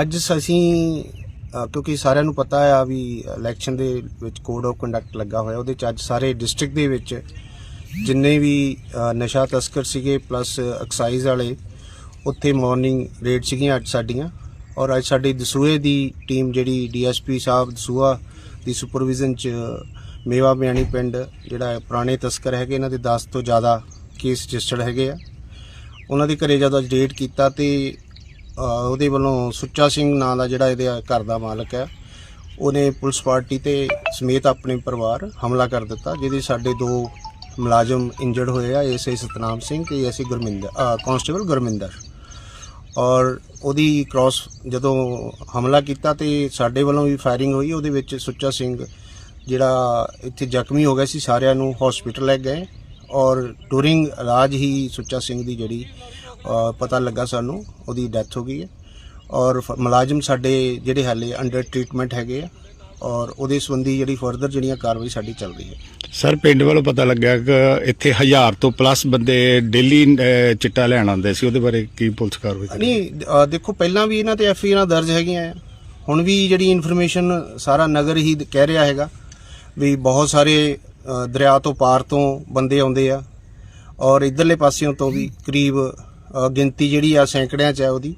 ਅੱਜ ਅਸੀਂ ਕਿਉਂਕਿ ਸਾਰਿਆਂ ਨੂੰ ਪਤਾ ਆ ਵੀ ਇਲੈਕਸ਼ਨ ਦੇ ਵਿੱਚ ਕੋਡ ਆਫ ਕੰਡਕਟ ਲੱਗਾ ਹੋਇਆ, ਉਹਦੇ ਚ ਅੱਜ ਸਾਰੇ ਡਿਸਟ੍ਰਿਕਟ ਦੇ ਵਿੱਚ ਜਿੰਨੇ ਵੀ ਨਸ਼ਾ ਤਸਕਰ ਸੀਗੇ ਪਲੱਸ ਐਕਸਾਈਜ਼ ਵਾਲੇ, ਉੱਥੇ ਮਾਰਨਿੰਗ ਰੇਡ ਸੀਗੀਆਂ ਅੱਜ ਸਾਡੀਆਂ। ਔਰ ਅੱਜ ਸਾਡੀ ਦਸੂਏ ਦੀ ਟੀਮ ਜਿਹੜੀ ਡੀਐਸਪੀ ਸਾਹਿਬ ਦਸੂਆ ਦੀ ਸੁਪਰਵਿਜ਼ਨ ਚ ਮੇਵਾ ਬਿਆਣੀ ਪਿੰਡ, ਜਿਹੜਾ ਪੁਰਾਣੇ ਤਸਕਰ ਹੈਗੇ, ਇਹਨਾਂ ਦੇ 10 ਤੋਂ ਜ਼ਿਆਦਾ ਕੇਸ ਰਜਿਸਟਰਡ ਹੈਗੇ ਆ। ਉਹਨਾਂ ਦੇ ਘਰੇ ਜਦੋਂ ਅੱਜ ਰੇਡ ਕੀਤਾ ਤੇ ਉਹਦੇ ਵੱਲੋਂ ਸੁੱਚਾ ਸਿੰਘ ਨਾਂ ਦਾ ਜਿਹੜਾ ਇਹਦੇ ਘਰ ਦਾ ਮਾਲਕ ਹੈ ਉਹਨੇ ਪੁਲਿਸ ਪਾਰਟੀ ਤੇ ਸਮੇਤ ਆਪਣੇ ਪਰਿਵਾਰ ਹਮਲਾ ਕਰ ਦਿੱਤਾ ਜਿਹਦੇ ਸਾਡੇ ਦੋ ਮੁਲਾਜ਼ਮ ਇੰਜਰਡ ਹੋਏ ਆ ਐਸਆਈ ਸਤਨਾਮ ਸਿੰਘ ਤੇ ਐਸਆਈ ਗੁਰਮਿੰਦਰ ਅ, ਕਾਂਸਟੇਬਲ ਗੁਰਮਿੰਦਰ। ਔਰ ਉਹਦੀ ਕ੍ਰਾਸ ਜਦੋਂ ਹਮਲਾ ਕੀਤਾ ਤੇ ਸਾਡੇ ਵੱਲੋਂ ਵੀ ਫਾਇਰਿੰਗ ਹੋਈ ਉਹਦੇ ਵਿੱਚ ਸੁੱਚਾ ਸਿੰਘ ਜਿਹੜਾ ਇੱਥੇ ਜ਼ਖਮੀ ਹੋ ਗਿਆ ਸੀ ਸਾਰਿਆਂ ਨੂੰ ਹਸਪੀਟਲ ਲੈ ਗਏ। ਔਰ ਡੂਰਿੰਗ ਇਲਾਜ ਹੀ ਸੁੱਚਾ ਸਿੰਘ ਦੀ ਜਿਹੜੀ ਪਤਾ ਲੱਗਾ ਸਾਨੂੰ ਉਹਦੀ ਡੈਥ ਹੋ ਗਈ ਹੈ। ਔਰ ਮੁਲਾਜ਼ਮ ਸਾਡੇ ਜਿਹੜੇ ਹਾਲੇ ਅੰਡਰ ਟ੍ਰੀਟਮੈਂਟ ਹੈਗੇ ਆ ਔਰ ਉਹਦੇ ਸੰਬੰਧੀ ਜਿਹੜੀ ਫਰਦਰ ਜਿਹੜੀਆਂ ਕਾਰਵਾਈ ਸਾਡੀ ਚੱਲ ਰਹੀ ਹੈ। ਸਰ ਪਿੰਡ ਵੱਲੋਂ ਪਤਾ ਲੱਗਿਆ ਕਿ ਇੱਥੇ ਹਜ਼ਾਰ ਤੋਂ ਪਲੱਸ ਬੰਦੇ ਡੇਲੀ ਚਿੱਟਾ ਲੈਣ ਆਉਂਦੇ ਸੀ ਉਹਦੇ ਬਾਰੇ ਕੀ ਪੁਲਿਸ ਕਾਰਵਾਈ? ਨਹੀਂ ਦੇਖੋ ਪਹਿਲਾਂ ਵੀ ਇਹਨਾਂ ਤੇ ਐਫ ਆਈ ਆਰ ਦਰਜ ਹੈਗੀਆਂ ਆ। ਹੁਣ ਵੀ ਜਿਹੜੀ ਇਨਫੋਰਮੇਸ਼ਨ ਸਾਰਾ ਨਗਰ ਹੀ ਕਹਿ ਰਿਹਾ ਹੈਗਾ ਵੀ ਬਹੁਤ ਸਾਰੇ ਦਰਿਆ ਤੋਂ ਪਾਰ ਤੋਂ ਬੰਦੇ ਆਉਂਦੇ ਆ। ਔਰ ਇਧਰਲੇ ਪਾਸਿਓਂ ਤੋਂ ਵੀ ਕਰੀਬ ਗਿਣਤੀ ਜਿਹੜੀ ਆ ਸੈਂਕੜਿਆਂ ਚ ਹੈ ਉਹਦੀ।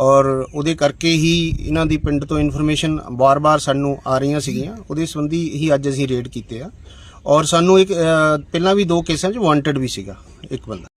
ਔਰ ਉਹਦੇ ਕਰਕੇ ਹੀ ਇਹਨਾਂ ਦੀ ਪਿੰਡ ਤੋਂ ਇਨਫੋਰਮੇਸ਼ਨ ਵਾਰ ਵਾਰ ਸਾਨੂੰ ਆ ਰਹੀਆਂ ਸੀਗੀਆਂ। ਉਹਦੇ ਸੰਬੰਧੀ ਹੀ ਅੱਜ ਅਸੀਂ ਰੇਡ ਕੀਤੇ ਆ। ਔਰ ਸਾਨੂੰ ਇੱਕ ਪਹਿਲਾਂ ਵੀ ਦੋ ਕੇਸਾਂ 'ਚ ਵਾਂਟਡ ਵੀ ਸੀਗਾ। ਇੱਕ ਬੰਦਾ।